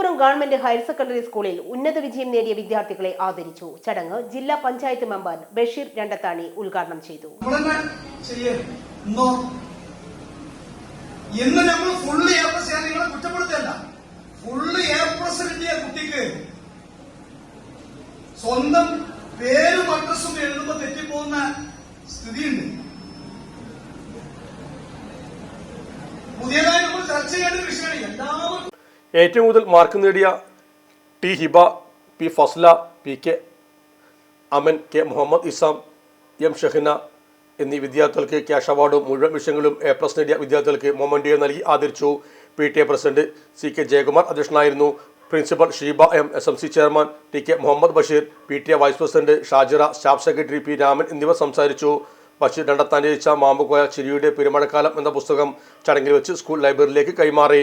സിംഗപ്പുരം government higher secondary സ്കൂളിൽ ഉന്നത വിജയം നേടിയ വിദ്യാർത്ഥികളെ ആദരിച്ചു. ചടങ്ങ് ജില്ലാ പഞ്ചായത്ത് മെമ്പർ ബഷീർ രണ്ടത്താണി ഉദ്ഘാടനം ചെയ്തു. ഇന്ന്? നമ്മൾ ഫുള്ള് എ പ്ലസ് നിങ്ങളെ കുറ്റപ്പെടുത്തല്ല ഫുള്ള് എ പ്ലസ് കിട്ടിയ കുട്ടിക്ക് സ്വന്തം പേരും അഡ്രസ്സും എഴുതുമ്പോൾ തെറ്റിപ്പോകുന്ന സ്ഥിതിയുണ്ട്. പുതിയതായി നമ്മൾ ചർച്ച ചെയ്യേണ്ട വിഷയമാണ്. എല്ലാവർക്കും ഏറ്റവും കൂടുതൽ മാർക്ക് നേടിയ T Hiba P Fasla P K Aman K Muhammad Isam M Shahina എന്നീ വിദ്യാർത്ഥികൾക്ക് ക്യാഷ് അവാർഡും മുഴുവൻ വിഷയങ്ങളും എ പ്ലസ് നേടിയ വിദ്യാർത്ഥികൾക്ക് മൊമൻഡിയെ നൽകി ആദരിച്ചു. P T A president C K Jayakumar അധ്യക്ഷനായിരുന്നു. Principal Sheeba M S M C chairman T K Muhammad Basheer P T A vice president Shajira staff secretary P Raman എന്നിവർ സംസാരിച്ചു. ബഷീർ രണ്ടത്താൻ രചിച്ച മാമ്പുകോയ ചിരിയുടെ പെരുമഴക്കാലം എന്ന പുസ്തകം ചടങ്ങിൽ വെച്ച് സ്കൂൾ ലൈബ്രറിയിലേക്ക് കൈമാറി.